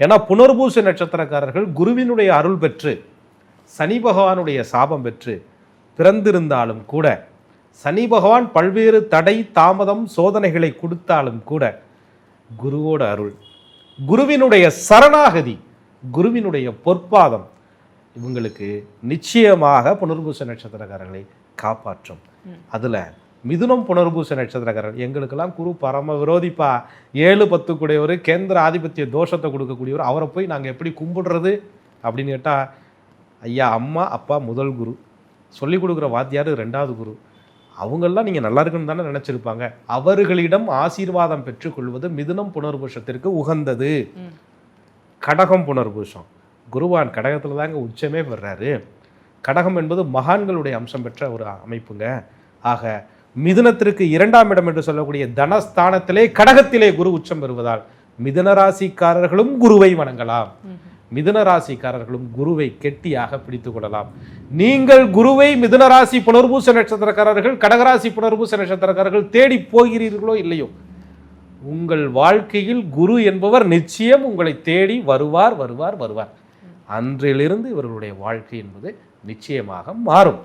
ஏன்னா புனர்பூச நட்சத்திரக்காரர்கள் குருவினுடைய அருள் பெற்று சனி பகவானுடைய சாபம் பெற்று பிறந்திருந்தாலும் கூட சனி பகவான் பல்வேறு தடை தாமதம் சோதனைகளை கொடுத்தாலும் கூட குருவோட அருள் குருவினுடைய சரணாகதி குருவினுடைய பொற்பாதம் இவங்களுக்கு நிச்சயமாக புனர்பூச நட்சத்திரக்காரர்களை காப்பாற்றும். அதுல மிதுனம் புனர்பூச நட்சத்திரக்காரர். எங்களுக்கெல்லாம் குரு பரம விரோதிப்பா. ஏழு பத்து கூடியவர் கேந்திர ஆதிபத்திய தோஷத்தை கொடுக்கக்கூடியவர். அவரை போய் நாங்கள் எப்படி கும்பிடுறது அப்படின்னு கேட்டால் ஐயா அம்மா அப்பா முதல் குரு. சொல்லி கொடுக்குற வாத்தியார் ரெண்டாவது குரு. அவங்கெல்லாம் நீங்கள் நல்லா இருக்குன்னு தானே நினச்சிருப்பாங்க. அவர்களிடம் ஆசீர்வாதம் பெற்றுக்கொள்வது மிதுனம் புனர்பூஷத்திற்கு உகந்தது. கடகம் புனர்பூஷம் குருவான் கடகத்தில் தாங்க உச்சமே பெறாரு. கடகம் என்பது மகான்களுடைய அம்சம் பெற்ற ஒரு அமைப்புங்க. ஆக மிதுனத்திற்கு இரண்டாம் இடம் என்று சொல்லக்கூடிய தனஸ்தானத்திலே கடகத்திலே குரு உச்சம் பெறுவதால் மிதுன ராசிக்காரர்களும் குருவை வணங்கலாம். மிதுன ராசிக்காரர்களும் குருவை கெட்டியாக பிடித்துக் கொள்ளலாம். நீங்கள் குருவை மிதுன ராசி புனர்பூச நட்சத்திரக்காரர்கள் கடகராசி புனர்பூச நட்சத்திரக்காரர்கள் தேடி போகிறீர்களோ இல்லையோ உங்கள் வாழ்க்கையில் குரு என்பவர் நிச்சயம் உங்களை தேடி வருவார் வருவார் வருவார். அன்றிலிருந்து இவர்களுடைய வாழ்க்கை என்பது நிச்சயமாக மாறும்.